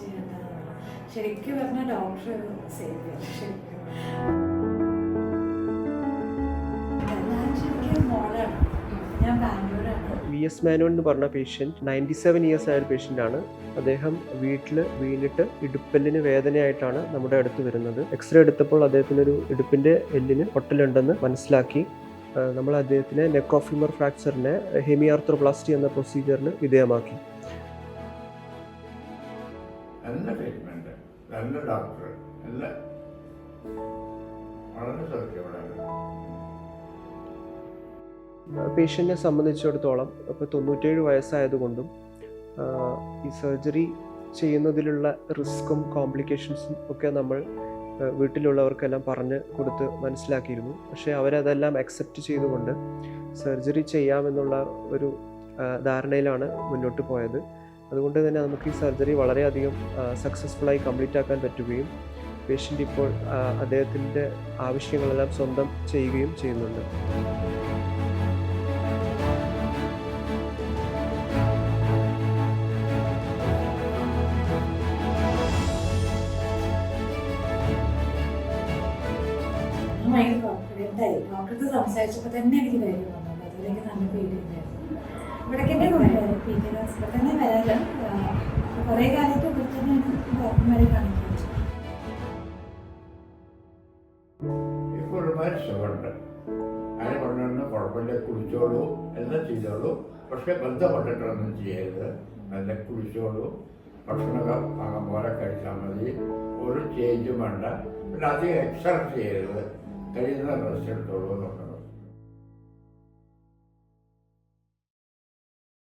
ചേട്ടാ ശരിക്കും പറഞ്ഞ ഡോക്ടർ സേവ് ശരിക്കും. വി എസ് മാനോൻ എന്ന് പറഞ്ഞ പേഷ്യന്റ് നയന്റി സെവൻ ഇയേഴ്സ് ആയ ഒരു ആണ്. അദ്ദേഹം വീട്ടിൽ വീണിട്ട് ഇടുപ്പെല്ലിന് വേദനയായിട്ടാണ് നമ്മുടെ അടുത്ത് വരുന്നത്. എക്സ്റേ എടുത്തപ്പോൾ അദ്ദേഹത്തിനൊരു ഇടുപ്പിന്റെ എല്ലിന് പൊട്ടലുണ്ടെന്ന് മനസ്സിലാക്കി. നമ്മൾ അദ്ദേഹത്തിനെ നെക്കോഫിമർ ഫ്രാക്ചറിനെ ഹെമിയാർത്രോപ്ലാസ്റ്റി എന്ന പ്രൊസീജിയറിന് വിധേയമാക്കി. നല്ല ട്രീറ്റ്മെന്റ് നല്ല ഡോക്ടർ നല്ല വളരെ സൗകര്യമാണ് പേഷ്യന്റിനെ സംബന്ധിച്ചിടത്തോളം ഇപ്പോൾ തൊണ്ണൂറ്റേഴ് വയസ്സായതുകൊണ്ടും ഈ സർജറി ചെയ്യുന്നതിലുള്ള റിസ്ക്കും കോംപ്ലിക്കേഷൻസും ഒക്കെ നമ്മൾ വീട്ടിലുള്ളവർക്കെല്ലാം പറഞ്ഞ് കൊടുത്ത് മനസ്സിലാക്കിയിരുന്നു. പക്ഷേ അവരതെല്ലാം അക്സെപ്റ്റ് ചെയ്തുകൊണ്ട് സർജറി ചെയ്യാമെന്നുള്ള ഒരു ധാരണയിലാണ് മുന്നോട്ട് പോയത്. അതുകൊണ്ട് തന്നെ നമുക്ക് ഈ സർജറി വളരെയധികം സക്സസ്ഫുള്ളായി കംപ്ലീറ്റ് ആക്കാൻ പറ്റുകയും പേഷ്യന്റ് ഇപ്പോൾ അദ്ദേഹത്തിന്റെ ആവശ്യങ്ങളെല്ലാം സ്വന്തം ചെയ്യുകയും ചെയ്യുന്നുണ്ട്. സംസാരിച്ചപ്പോ തന്നെ എനിക്ക് ധൈര്യം അതിലേക്ക് നല്ല പേടിയുണ്ടായിരുന്നു. ഇവിടേക്ക് തന്നെ കൊണ്ടുവരും പി കെ ഇപ്പോൾ ഒരുപാട് സുഖമുണ്ട് അതിന് കൊണ്ടുവന്ന് കുഴപ്പമില്ല കുളിച്ചോളൂ എല്ലാം ചെയ്തോളൂ. പക്ഷെ ബന്ധപ്പെട്ടിട്ടൊന്നും ചെയ്യരുത്. നല്ല ഭക്ഷണമൊക്കെ പാകം പോലെ കഴിച്ചാൽ മതി. ഒരു ചേഞ്ചും വേണ്ട. പിന്നെ അധികം എക്സർസൈസ് ചെയ്യരുത്. കഴിയുന്ന റെസ്റ്റ് എടുത്തോളൂ എന്നൊക്കെ